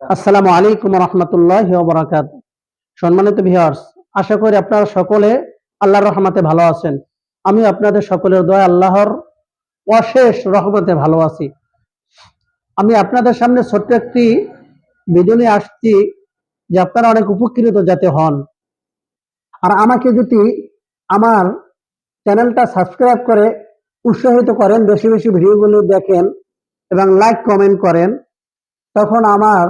আসসালামু আলাইকুম রহমতুল্লাহ বরাকাত। সম্মানিত ভিউয়ার্স আশা করি আপনারা সকলে আল্লাহর রহমতে ভালো আছেন। আমি আপনাদের সকলের দয়া, আল্লাহর অশেষ রহমতে ভালো আছি। আমি আপনাদের সামনে ছোট্ট একটি ভিডিও আসছি, যে আপনারা অনেক উপকৃত যাতে হন। আর আমাকে যদি আমার চ্যানেলটা সাবস্ক্রাইব করে উৎসাহিত করেন, বেশি বেশি ভিডিওগুলো দেখেন এবং লাইক কমেন্ট করেন, তখন আমার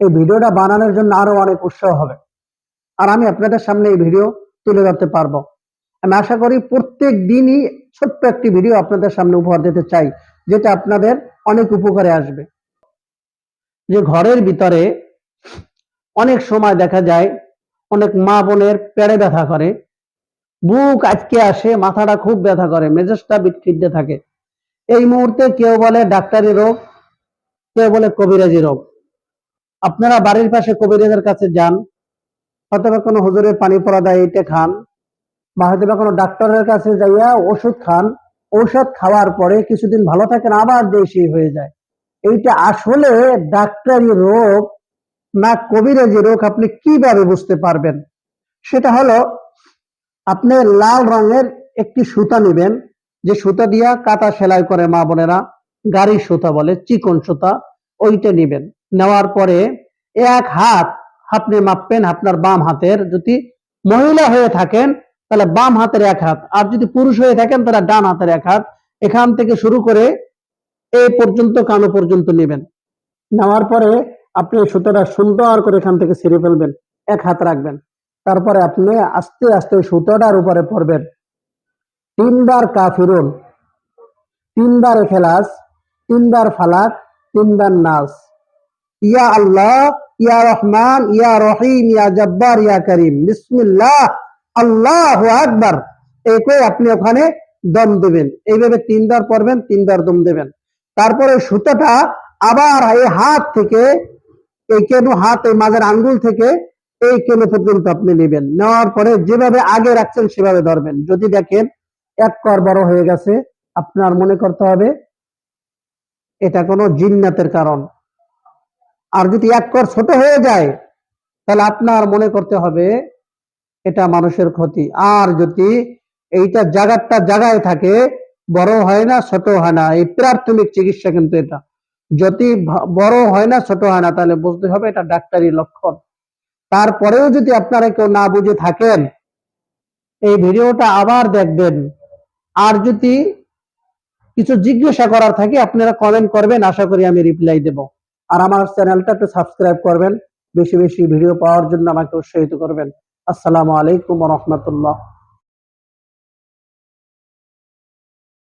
এই ভিডিওটা বানানোর জন্য আরও অনেক উৎসাহ হবে। আর আমি আপনাদের সামনে এই ভিডিও তুলে ধরতে পারব। আমি আশা করি প্রত্যেক দিনই ছোট্ট একটি ভিডিও আপনাদের সামনে উপহার দিতে চাই, যেটা আপনাদের অনেক উপকারে আসবে। যে ঘরের ভিতরে অনেক সময় দেখা যায়, অনেক মা বোনের পেড়ে ব্যথা করে, বুক আজকে আসে, মাথাটা খুব ব্যথা করে, মেজাজটা বিটফিটতে থাকে। এই মুহূর্তে কেউ বলে ডাক্তারি রোগ, কেউ বলে কবিরাজি রোগ। আপনারা বাড়ির পাশে কবিরাজের কাছে যান, হয়তো বা কোনো হুজুরের পানি পড়া দেয় এটা খান, বা হয়তো বা কোনো ডাক্তারের কাছে যাইয়া ওষুধ খান, ঔষধ খাওয়ার পরে কিছুদিন ভালো থাকেন, আবার দেশি হয়ে যায়। এইটা আসলে ডাক্তারি রোগ না কবিরাজি রোগ, আপনি কীভাবে বুঝতে পারবেন? সেটা হলো, আপনি লাল রঙের একটি সুতা নেবেন, যে সুতা দিয়া কাটা সেলাই করে মা বোনেরা, গাড়ির সুতা বলে, চিকন সুতা ওইটা নেবেন। নেওয়ার পরে এক হাত আপনি মাপবেন আপনার বাম হাতের। যদি মহিলা হয়ে থাকেন, তাহলে বাম হাতের এক হাত। আর যদি পুরুষ হয়ে থাকেন, তাহলে ডান হাতের এক হাত। এখান থেকে শুরু করে এই পর্যন্ত, কানো পর্যন্ত নেবেন। নেওয়ার পরে আপনি সুতোটা সুন্দর করে এখান থেকে ছিঁড়ে ফেলবেন। এক হাত রাখবেন। তারপরে আপনি আস্তে আস্তে ওই সুতোটার উপরে পড়বেন তিনবার কাফিরুন, তিনবার খেলাস তিনবার ফালাক নাস। ইয়া আল্লাহ, ইয়া রহমান, ইয়া রহিম, ইয়া জব্বার, ইয়া করিম। আল্লাহ আকবার। আপনি ওখানে দম দেবেন। এইভাবে তিনবার পড়বেন, তিনবার দম দেবেন। তারপরে সুতাটা আবার এই হাত থেকে, এই কেন হাত, এই মাঝের আঙ্গুল থেকে এই কেন পর্যন্ত আপনি নেবেন। নেওয়ার পরে যেভাবে আগে রাখছেন সেভাবে ধরবেন। যদি দেখেন এক কর বড় হয়ে গেছে, আপনার মনে করতে হবে এটা কোনো জিন্নাতের কারণ। আর যদি এক কর ছোট হয়ে যায়, তাহলে আপনার মনে করতে হবে এটা মানুষের ক্ষতি। আর যদি এইটা জায়গাটা জায়গায় থাকে, বড় হয় না, ছোট হয় না, এই প্রাথমিক চিকিৎসা কিন্তু এটা। যদি বড় হয় না, ছোট হয় না, তাহলে বুঝতে হবে এটা ডাক্তারি লক্ষণ। তারপরেও যদি আপনারা কেউ না বুঝে থাকেন, এই ভিডিওটা আবার দেখবেন। আর যদি কিছু জিজ্ঞাসা করার থাকে, আপনারা কমেন্ট করবেন, আশা করি আমি রিপ্লাই দেব। আর আমার চ্যানেলটা সাবস্ক্রাইব করবেন, বেশি বেশি ভিডিও পাওয়ার জন্য আমাকে উৎসাহিত করবেন। আসসালামু আলাইকুম রহমতুল্লাহ।